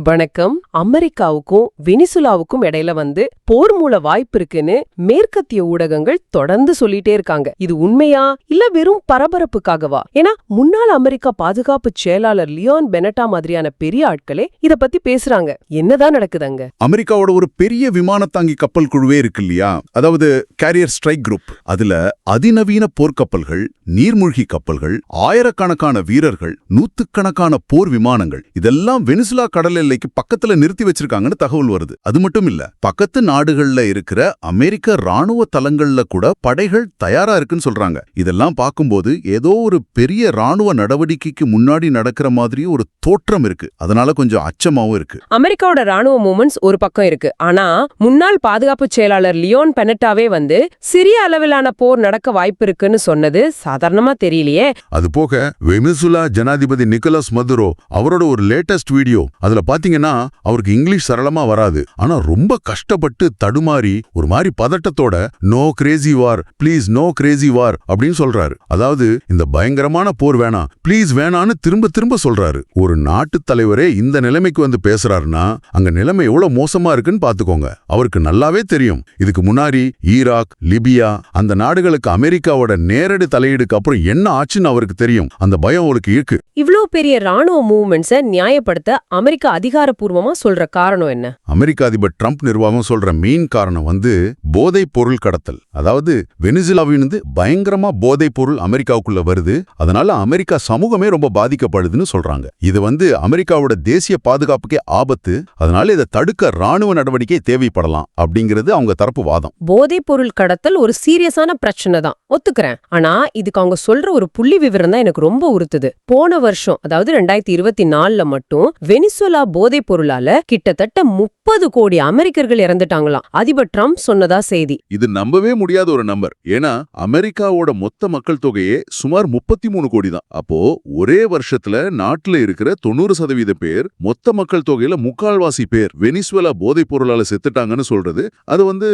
வணக்கம். அமெரிக்காவுக்கும் வெனிசுலாவுக்கும் இடையில வந்து போர் மூல வாய்ப்பு இருக்குன்னு மேற்கத்திய ஊடகங்கள் தொடர்ந்து சொல்லிட்டே இருக்காங்க. இது உண்மையா இல்ல வெறும் பரபரப்புக்காகவா? ஏன்னா முன்னாள் அமெரிக்கா பாதுகாப்பு செயலாளர் லியோன் பெனட்டா மாதிரியான பெரிய ஆட்களே இத பத்தி பேசுறாங்க. என்னதான் நடக்குதுங்க? அமெரிக்காவோட ஒரு பெரிய விமானத்தாங்கி கப்பல் குழுவே இருக்கு இல்லையா? அதாவது கேரியர் ஸ்ட்ரைக் குரூப். அதுல அதிநவீன போர்க்கப்பல்கள் நீர்மூழ்கி கப்பல்கள் ஆயிரக்கணக்கான வீரர்கள் நூத்துக்கணக்கான போர் விமானங்கள் இதெல்லாம் வெனிசுலா கடலில் எல்லைக்கு பக்கத்துல நிறுத்தி வச்சிருக்காங்கன்னு தகவல் வருது. அது மட்டும் இல்ல பக்கத்து நாடுகள்ல இருக்கிற அமெரிக்க ராணுவ தளங்கள்ல கூட படைகள் தயாரா இருக்குன்னு சொல்றாங்க. இதெல்லாம் பார்க்கும்போது ஏதோ ஒரு பெரிய ராணுவ நடவடிக்கைக்கு முன்னாடி நடக்கிற மாதிரி ஒரு தோற்றம் இருக்கு. அதனால கொஞ்சம் அச்சமாவும் இருக்கு. அமெரிக்காவோட ராணுவ மூமெண்ட்ஸ் ஒரு பக்கம் இருக்கு. ஆனா முன்னாள் பாதுகாப்பு செயலாளர் லியோன் பெனட்டாவே வந்து சிறிய அளவிலான போர் நடக்க வாய்ப்பு இருக்குன்னு சொன்னது சாதாரணமா தெரியலையே. அது போக வெனிசுலா ஜனாதிபதி நிக்கோலஸ் மதுரோ அவரோட ஒரு லேட்டஸ்ட் வீடியோ அதுல பாத்தீங்கன்னா அவருக்கு இங்கிலீஷ் சரளமா வராது. ஆனா ரொம்ப கஷ்டப்பட்டு தடுமாறி ஒரு மாதிரி பதட்டத்தோட no crazy war please no crazy war அப்படின்னு சொல்றாரு. அதாவது இந்த பயங்கரமான போர் வேணாம் ப்ளீஸ் வேணான்னு திரும்ப திரும்ப சொல்றாரு. ஒரு நாட்டு தலைவரே இந்த நிலைமைக்கு வந்து பேசுறாருன்னா அங்க நிலைமை எவ்வளவு மோசமா இருக்குன்னு பாத்துக்கோங்க. அவருக்கு நல்லாவே தெரியும். இதுக்கு முன்னாடி ஈராக் லிபியா அந்த நாடுகளுக்கு அமெரிக்காவோட நேரடி தலையீடுக்கு அப்புறம் என்ன ஆச்சுன்னு அவருக்கு தெரியும். அந்த பயம் அவருக்கு இருக்கு. இவ்வளவு பெரிய ராணுவ மூவ்மெண்ட்ஸ நியாயப்படுத்த அமெரிக்கா அதிகாரப்பூர்வமா சொல்ற காரணம் என்ன? அமெரிக்க அதிபர் ட்ரம்ப் நிர்வாகம் சொல்ற மெயின் காரணம் வந்து போதைப் பொருள் கடத்தல். அதாவது வெனிசுலாவிலிருந்து பயங்கரமா போதைப் பொருள் அமெரிக்காவுக்குள்ள வருது. அதனால அமெரிக்கா சமூகமே ரொம்ப பாதிக்கப்படுதுன்னு சொல்றாங்க. இது வந்து அமெரிக்காவோட தேசிய பாதுகாப்புக்கே ஆபத்து. அதனால இதை தடுக்க ராணுவ நடவடிக்கை தேவைப்படலாம் அப்படிங்கிறது அவங்க தரப்பு வாதம். போதைப் பொருள் கடத்தல் ஒரு சீரியஸான பிரச்சனை தான். ஒத்துக்கிறேன். ஆனா இதுக்கு அவங்க சொல்ற ஒரு புள்ளி விவரம் தான் எனக்கு ரொம்ப உறுத்துது. போன வருஷம் அதாவது ரெண்டாயிரத்தி இருபத்தி நாலுல மட்டும் வெனிசுலா போதைப் பொருளால கிட்டத்தட்ட முப்பது கோடி அமெரிக்கர்கள் இறந்துட்டாங்களாம். அதிபர் ட்ரம்ப் சொன்னதா செய்தி. இது நம்பவே முடியாத ஒரு நம்பர். ஏன்னா அமெரிக்காவோட மொத்த மக்கள் தொகையே சுமார் முப்பத்தி மூணு கோடி தான். அப்போ ஒரே வருஷத்துல நாட்டுல இருக்கிற தொண்ணூறு சதவீத பேர் மொத்த மக்கள் தொகையில முக்கால்வாசி பேர் வெனிசுவேலா போதைப் பொருளால செத்துட்டாங்கன்னு சொல்றது அது வந்து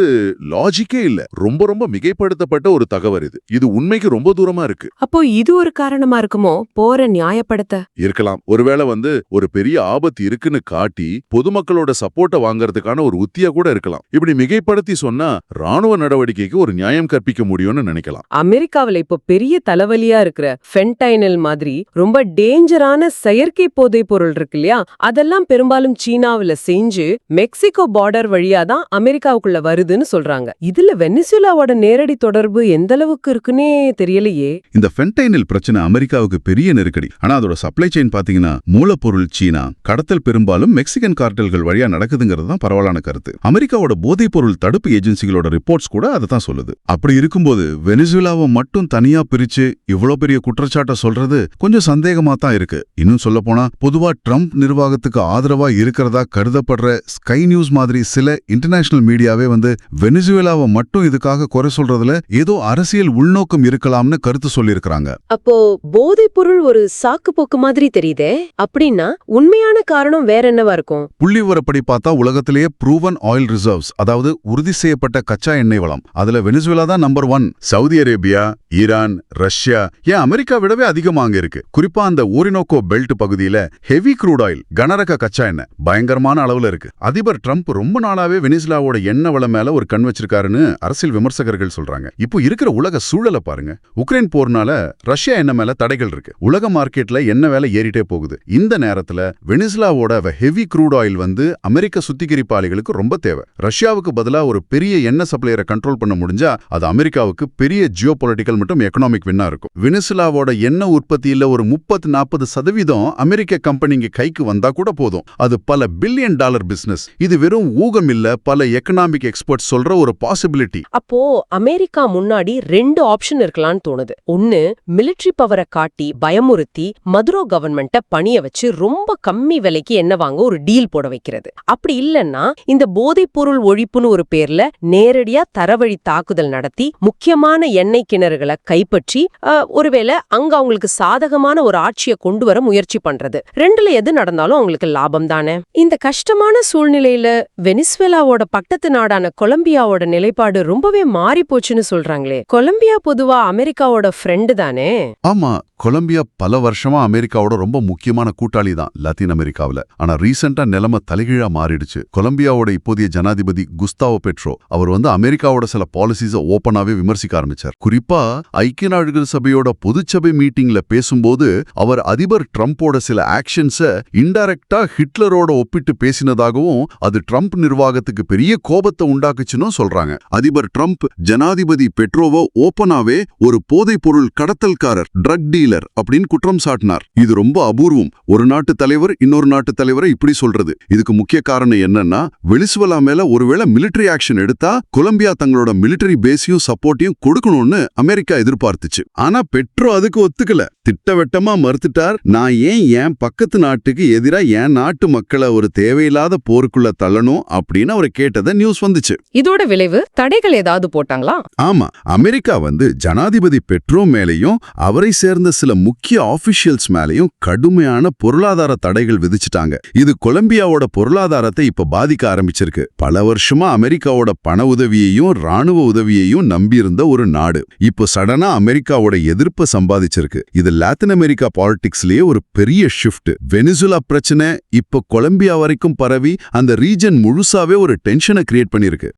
லாஜிக்கே இல்ல. ரொம்ப ரொம்ப மிகைப்படுத்தப்பட்ட ஒரு தகவல் இது. இது உண்மைக்கு ரொம்ப தூரமா இருக்கு. அப்போ இது ஒரு காரணமா இருக்குமோ? போற நியாயப்படுத்த. இருக்கலாம். ஒருவேளை வந்து ஒரு பெரிய ஆபத்து இருக்குன்னு காட்டி பொதுமக்களோட சப்போர்ட்டை வாங்குறதுக்கான ஒரு உத்தியா கூட இருக்கலாம். இப்படி மிகைப்படுத்தி சொன்னா ராணுவ நடவடிக்கைக்கு ஒரு நியாயம் கற்பிக்க முடியும்னு நினைக்கலாம். அமெரிக்காவுல இப்போ பெரிய தலைவலியா இருக்கிற ஃபென்டைனல் மாதிரி ரொம்ப டேஞ்சரான செயற்கை போதைப் பொருள் இருக்கு இல்லையா? அதெல்லாம் பெரும்பாலும் சீனாவுல செஞ்சு மெக்சிகோ பார்டர் வழியா தான் அமெரிக்காவுக்குள்ள வருதுன்னு சொல்றாங்க. இதுல வெனிசுலாவோட நேரடி தொடர்பு எந்த அளவுக்கு இருக்குன்னே தெரியலையே. இந்த ஃபென்டைனில் பிரச்சனை அமெரிக்காவுக்கு பெரிய நெருக்கடி. ஆனா அதோட சப்ளை செயின் பாத்தீங்கன்னா மூலப்பொருள் சீனா கடத்தல் பெரும்பாலும் மெக்சிகன் கார்டல்கள் வழியா நடக்குதுங்கிறது தான் பரவலான கருத்து. அமெரிக்காவோட போதைப் பொருள் தடுப்பு ஏஜென்சிகளோட ரிப்போர்ட்ஸ் கூட அதை தான் சொல்லுது. அப்படி இருக்கும்போது வெனிசுலாவை மட்டும் தனியா பிரிச்சு இவ்வளவு பெரிய குற்றச்சாட்டை சொல்றது கொஞ்சம் சந்தேகமா தான் இருக்கு. இன்னும் சொல்ல போனா பொதுவா ட்ரம்ப் நிர்வாகத்துக்கு ஆதரவா இருக்கிறதா கருதப்படுற ஸ்கை நியூஸ் மாதிரி சில இன்டர்நேஷனல் மீடியாவே வந்து வெனிசுவேலாவை மட்டும் இதுக்காக குறை சொல்றதுல ஏதோ அரசியல் உள்நோக்கம் இருக்கலாம்னு கருத்து சொல்லியிருக்கிறாங்க. அப்போ போதைப் பொருள் ஒரு சாக்கு போக்கு மாதிரி தெரியுதே? அப்படின்னா உண்மையான காரணம் வேற என்னவா இருக்கும்? புள்ளி விவரப்படி பார்த்தா உலகத்திலேயே ப்ரூவன் ஆயில் ரிசர்வ்ஸ் அதாவது உறுதி செய்யப்பட்ட கச்சா எண்ணெய் வளம். அதுல வெனிசுவேலா தான் number one Saudi Arabia Iran Russia ஏன் அமெரிக்கா விடவே அதிகமா அங்க இருக்கு. குறிப்பா அந்த ஓரினோக்கோ பெல்ட் பகுதியில ஹெவி க்ரூட் ஆயில் கனரக கச்சா எண்ணெய் பயங்கரமான அளவுல இருக்கு. அதிபர் ட்ரம்ப் ரொம்ப நாளாவே வெனிசுலாவோட எண்ணெய் வளம் மேல ஒரு கண் வச்சிருக்காருன்னு அரசியல் விமர்சகர்கள் சொல்றாங்க. இப்போ இருக்கிற உலக சூழலை பாருங்க. உக்ரைன் போர்னால ரஷ்யா எண்ணெய் மேல தடைகள் இருக்கு. உலக மார்க்கெட்ல எண்ணெய் வேலை ஏறிட்டே போகுது. இந்த நேரத்துல வெனிசுலாவோட ஹெவி க்ரூட் ஆயில் வந்து அமெரிக்க சுத்திகரிப்பாளிகளுக்கு ரொம்ப தேவை. ரஷ்யாவுக்கு பதிலா ஒரு பெரிய எண்ணெய் சப்ளையரை கண்ட்ரோல் பண்ண முடிஞ்சா அது அமெரிக்காவுக்கு பெரிய ஜியோ பொலிட்டிக்கல் மற்றும் எக்கனாமிக் வின்னா இருக்கும். வெனிசுலாவோட எண்ணெய் உற்பத்தியில ஒரு முப்பத்து நாற்பது சதவீதம் அமெரிக்க கம்பெனிங்க கைக்கு வந்தா கூட போதும். அது பல பில்லியன் டாலர் பிசினஸ் இது வெறும் ஊகம் இல்ல பல எக்கனாமிக் எக்ஸ்பர்ட்ஸ் சொல்ற ஒரு பாசிபிலிட்டி அப்போ அமெரிக்கா முன்னாடி ரெண்டு ஆப்ஷன் இருக்கலாம்னு தோணுது. ஒன்னு மிலிட்டரி பவரை காட்டி பயமுறுத்தி மதுரோ கவர்மெண்ட பணிய வச்சு ரொம்ப கம்மி விலைக்கு என்ன வாங்க ஒரு டீல் போட வைக்கிறது. அப்படி இல்லன்னா இந்த போதைப் பொருள் ஒழிப்புன்னு ஒரு பேர்ல நேரடியா தரவழி தாக்குதல் நடத்தி முக்கியமான எண்ணெய் கிணறுகளை கைப்பற்றி அஹ், ஒருவேளை அங்க அவங்களுக்கு சாதகமான ஒரு ஆட்சியை கொண்டு வர முயற்சி பண்றது. ரெண்டுல எது நடந்தாலும் அவங்களுக்கு லாபம் தானே. இந்த கஷ்டமான சூழ்நிலையில வெனிஸ்வேலாவோட பக்கத்து நாடான கொலம்பியாவோட நிலைப்பாடு ரொம்பவே மாறி போச்சுன்னு சொல்றாங்களே. கொலம்பியா பொதுவா அமெரிக்காவோட ஃப்ரெண்டு தானே? ஆமா கொலம்பியா பல வருஷமா அமெரிக்காவோட ரொம்ப முக்கியமான கூட்டாளி தான் லத்தீன் அமெரிக்காவில. ஆனா ரீசெண்டா நிலைமை தலைகீழா மாறிடுச்சு. கொலம்பியாவோட இப்போதைய ஜனாதிபதி குஸ்தாவோ பெட்ரோ அவர் வந்து அமெரிக்காவோட சில பாலிசிஸ ஓப்பனாவே விமர்சிக்க ஆரம்பிச்சார். குறிப்பா ஐக்கிய நாடுகள் சபையோட பொதுச்சபை மீட்டிங்ல பேசும்போது அவர் அதிபர் ட்ரம்ப்போட சில ஆக்ஷன்ஸ இன்டைரக்டா ஹிட்லரோட ஒப்பிட்டு பேசினதாகவும் அது ட்ரம்ப் நிர்வாகத்துக்கு பெரிய கோபத்தை உண்டாக்குச்சுன்னு சொல்றாங்க. அதிபர் ட்ரம்ப் ஜனாதிபதி பெட்ரோவை ஓப்பனாவே ஒரு போதைப் பொருள் கடத்தல்காரர் ட்ரக் டீலர் அப்படின்னு குற்றம் சாட்டினார். இது ரொம்ப அபூர்வம். ஒரு நாட்டு தலைவர் இன்னொரு நாட்டு தலைவரை இப்படி சொல்றது. இதுக்கு முக்கிய காரணம் என்னன்னா வெனிசுவலா மேல ஒருவேளை மிலிட்டரி ஆக்ஷன் எடுத்தா கொலம்பியா தங்களோட மிலிட்டரி பேஸையும் சப்போர்ட்டையும் கொடுக்கணும்னு அமெரிக்கா எதிர்பார்த்துச்சு. ஆனா பெட்ரோ அதுக்கு ஒத்துக்கல. திட்டவட்டமா மறுத்துட்டார். நான் ஏன் என் பக்கத்து நாட்டுக்கு எதிரா என் நாட்டு மக்களை ஒரு தேவையில்லாத போருக்குள்ள தள்ளணும் அப்படின்னு அவர் கேட்டதை நியூஸ் வந்துச்சு. இதோட விளைவு தடைகள் ஏதாவது போட்டாங்களா? ஆமா அமெரிக்கா வந்து ஜனாதிபதி பெட்ரோ மேலேயும் அவரை சேர்ந்த சில முக்கிய ஆபீஷியல்ஸ் மேலேயும் கடுமையான பொருளாதார தடைகள் விதிச்சிட்டாங்க. இது கொலம்பியாவோட பொருளாதாரத்தை இப்ப பாதிக்க ஆரம்பிச்சிருக்கு. பல வருஷமா அமெரிக்காவோட பண உதவியையும் ராணுவ உதவியையும் நம்பியிருந்த ஒரு நாடு. இப்போ சடனா அமெரிக்காவோட எதிர்ப்பை சம்பாதிச்சிருக்கு. இது லாத்தின் அமெரிக்கா பாலிடிக்ஸ்லயே ஒரு பெரிய ஷிஃப்ட் வெனிசுலா பிரச்சனை இப்போ கொலம்பியா வரைக்கும் பரவி அந்த ரீஜன் முழுசாவே ஒரு டென்ஷனை கிரியேட் பண்ணிருக்கு